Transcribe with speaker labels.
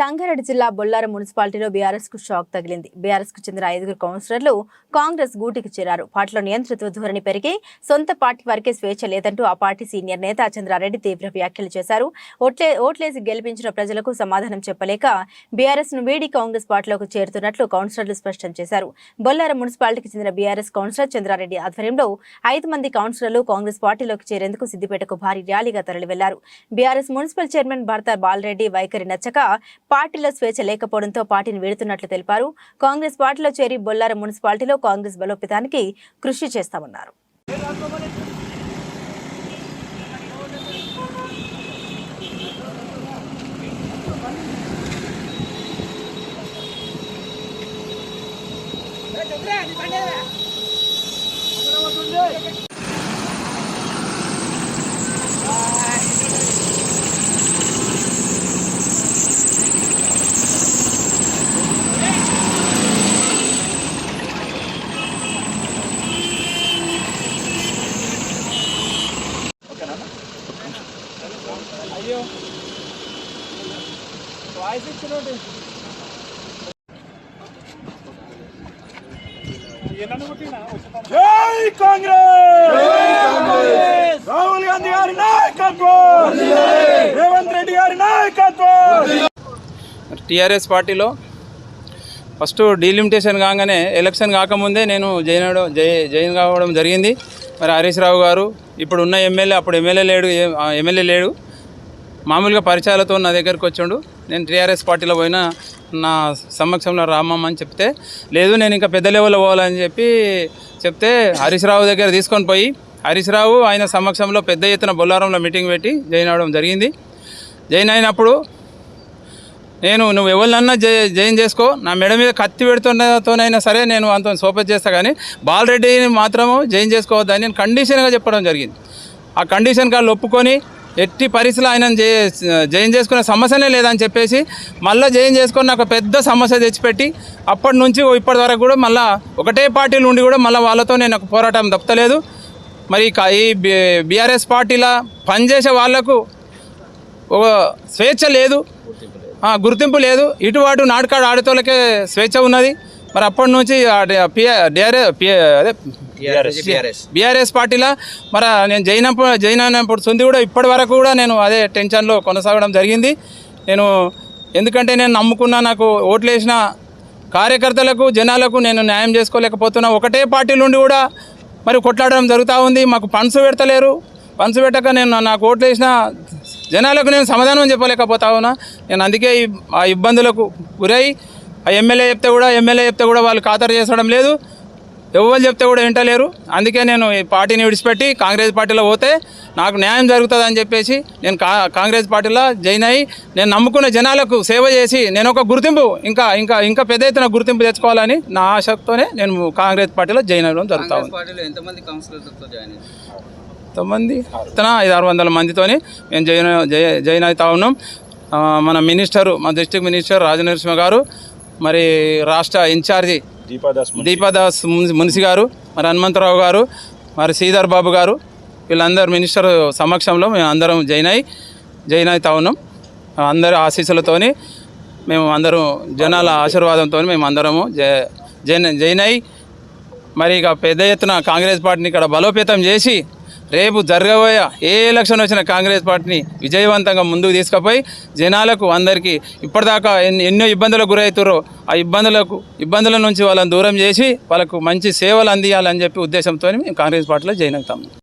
Speaker 1: సంగారెడ్డి జిల్లా బొల్లారం మున్సిపాలిటీలో బీఆర్ఎస్కు షాక్ తగిలింది. బీఆర్ఎస్కు చెందిన ఐదుగురు కౌన్సిలర్లు కాంగ్రెస్ గూటికి చేరారు. పార్టీలో నియంతృత్వ ధోరణి పెరిగి సొంత పార్టీ వారికే స్వేచ్ఛ లేదంటూ ఆ పార్టీ సీనియర్ నేత చంద్రారెడ్డి తీవ్ర వ్యాఖ్యలు చేశారు. ఓట్లే ఓట్లేసి గెలిపించిన ప్రజలకు సమాధానం చెప్పలేక బీఆర్ఎస్ను వీడి కాంగ్రెస్ పార్టీలోకి చేరుతున్నట్లు కౌన్సిలర్లు స్పష్టం చేశారు. బొల్లారం మున్సిపాలిటీకి చెందిన బీఆర్ఎస్ కౌన్సిలర్ చంద్రారెడ్డి ఆధ్వర్యంలో ఐదు మంది కౌన్సిలర్లు కాంగ్రెస్ పార్టీలోకి చేరేందుకు సిద్దిపేటకు భారీ ర్యాలీగా తరలి వెళ్ళారు బీఆర్ఎస్ మున్సిపల్ చైర్మన్ భర్త బాలరెడ్డి వైఖరి నచ్చక పార్టీలో స్వేచ్ఛ లేకపోవడంతో పార్టీని వీడుతున్నట్లు తెలిపారు. కాంగ్రెస్ పార్టీలో చేరి బొల్లారం మున్సిపాలిటీలో కాంగ్రెస్ బలోపేతానికి కృషి చేస్తామన్నారు.
Speaker 2: జై కాంగ్రెస్! రాహుల్ గాంధీ గారి నాయకత్వం! రేవంత్ రెడ్డి గారి నాయకత్వం!
Speaker 3: టీఆర్ఎస్ పార్టీలో ఫస్ట్ డీలిమిటేషన్ కాగానే ఎలక్షన్ కాకముందే నేను జైన్ అవడం జై జైన్ కావడం జరిగింది. మరి హరీష్ రావు గారు ఇప్పుడు ఉన్న ఎమ్మెల్యే అప్పుడు ఎమ్మెల్యే లేడు ఎమ్మెల్యే లేడు. మామూలుగా పరిచయాలతో నా దగ్గరికి వచ్చాడు. నేను టీఆర్ఎస్ పార్టీలో పోయినా నా సమక్షంలో రామమ్మ అని చెప్తే లేదు నేను ఇంకా పెద్ద లెవెల్లో పోవాలని చెప్పి చెప్తే హరీష్ రావు దగ్గర తీసుకొని పోయి హరీష్ రావు ఆయన సమక్షంలో పెద్ద ఎత్తున బొల్లారంలో మీటింగ్ పెట్టి జాయిన్ అవ్వడం జరిగింది. జాయిన్ అయినప్పుడు నేను నువ్వు ఎవరినన్నా జై జైన్ చేసుకో నా మెడ మీద కత్తి పెడుతున్నతోనైనా సరే నేను అంత సోపత్ చేస్తా కానీ బాలరెడ్డిని మాత్రము జైన్ చేసుకోవద్దని నేను కండిషన్గా చెప్పడం జరిగింది. ఆ కండిషన్ కాళ్ళు ఒప్పుకొని ఎట్టి పరిస్థితులు ఆయన జైన్ చేసుకునే సమస్యనే లేదని చెప్పేసి మళ్ళీ జైన్ చేసుకొని నాకు పెద్ద సమస్య తెచ్చిపెట్టి అప్పటి నుంచి ఇప్పటి వరకు కూడా మళ్ళీ ఒకటే పార్టీలు ఉండి కూడా మళ్ళీ వాళ్ళతో నేను నాకు పోరాటం తప్పలేదు మరి ఈ బీఆర్ఎస్ పార్టీలా పనిచేసే వాళ్ళకు ఒక స్వేచ్ఛ లేదు. గుర్తింపు లేదు. ఇటు అటు నాటకాడు ఆడేతోళ్ళకే స్వేచ్ఛ ఉన్నది. మరి అప్పటి నుంచి బీఆర్ఎస్ పార్టీలో? మరి నేను జైన్ జైన్ అయినప్పుడు సుంది కూడా ఇప్పటి వరకు కూడా నేను అదే టెన్షన్లో కొనసాగడం జరిగింది. నేను ఎందుకంటే నేను నమ్ముకున్న నాకు ఓట్లు వేసిన కార్యకర్తలకు జనాలకు నేను న్యాయం చేసుకోలేకపోతున్నా. ఒకటే పార్టీ నుండి కూడా మరి కొట్లాడడం జరుగుతూ ఉంది. మాకు పన్సు పెడతలేరు. పన్సు పెట్టక నేను నాకు ఓట్లు వేసిన జనాలకు నేను సమాధానం చెప్పలేకపోతా ఉన్నా. నేను అందుకే ఆ ఇబ్బందులకు గురై ఆ ఎమ్మెల్యే చెప్తే కూడా ఎమ్మెల్యే చెప్తే కూడా వాళ్ళు ఖాతరు చేసడం లేదు. ఎవరు చెప్తే కూడా వింటలేరు. అందుకే నేను ఈ పార్టీని విడిచిపెట్టి కాంగ్రెస్ పార్టీలో పోతే నాకు న్యాయం జరుగుతుంది అని చెప్పేసి నేను కా కాంగ్రెస్ పార్టీలో జాయిన్ అయ్యి నేను నమ్ముకున్న జనాలకు సేవ చేసి నేను ఒక గుర్తింపు ఇంకా ఇంకా ఇంకా పెద్ద ఎత్తున గుర్తింపు తెచ్చుకోవాలని నా ఆశతోనే నేను కాంగ్రెస్ పార్టీలో జాయిన్ అవ్వడం జరుగుతా ఉంది.
Speaker 4: పార్టీలో ఎంతమంది జాయిన్
Speaker 3: ఇతన? ఐదు ఆరు వందల మందితోని మేము జైన్ జై- జాయిన్ అవుతా ఉన్నాం. మన మినిస్టరు మా డిస్ట్రిక్ట్ మినిస్టర్ రాజనరసింహ గారు మరి రాష్ట్ర ఇన్ఛార్జి
Speaker 2: దీపాదాస్
Speaker 3: దీపాదాస్ మున్సి- గారు మరి హనుమంతరావు గారు మరి శ్రీధర్ బాబు గారు వీళ్ళందరూ మినిస్టర్ సమక్షంలో మేము అందరం జాయిన్ అయ్యి జాయిన్ అవుతా ఉన్నాం. అందరి ఆశీస్సులతోని మేము అందరం జనాల ఆశీర్వాదంతో మేము అందరము జై- జైన్ జైన్ అయ్యి మరి ఇక పెద్ద ఎత్తున కాంగ్రెస్ పార్టీని ఇక్కడ బలోపేతం చేసి రేపు జరగబోయే ఏ ఎలక్షన్ వచ్చినా కాంగ్రెస్ పార్టీని విజయవంతంగా ముందుకు తీసుకుపోయి జనాలకు అందరికీ ఇప్పటిదాకా ఎన్నో ఇబ్బందులకు గురవుతారో ఆ ఇబ్బందులకు ఇబ్బందుల నుంచి వాళ్ళని దూరం చేసి వాళ్ళకు మంచి సేవలు అందియాలని చెప్పి ఉద్దేశంతో మేము కాంగ్రెస్ పార్టీలో జాయిన్ అవుతాము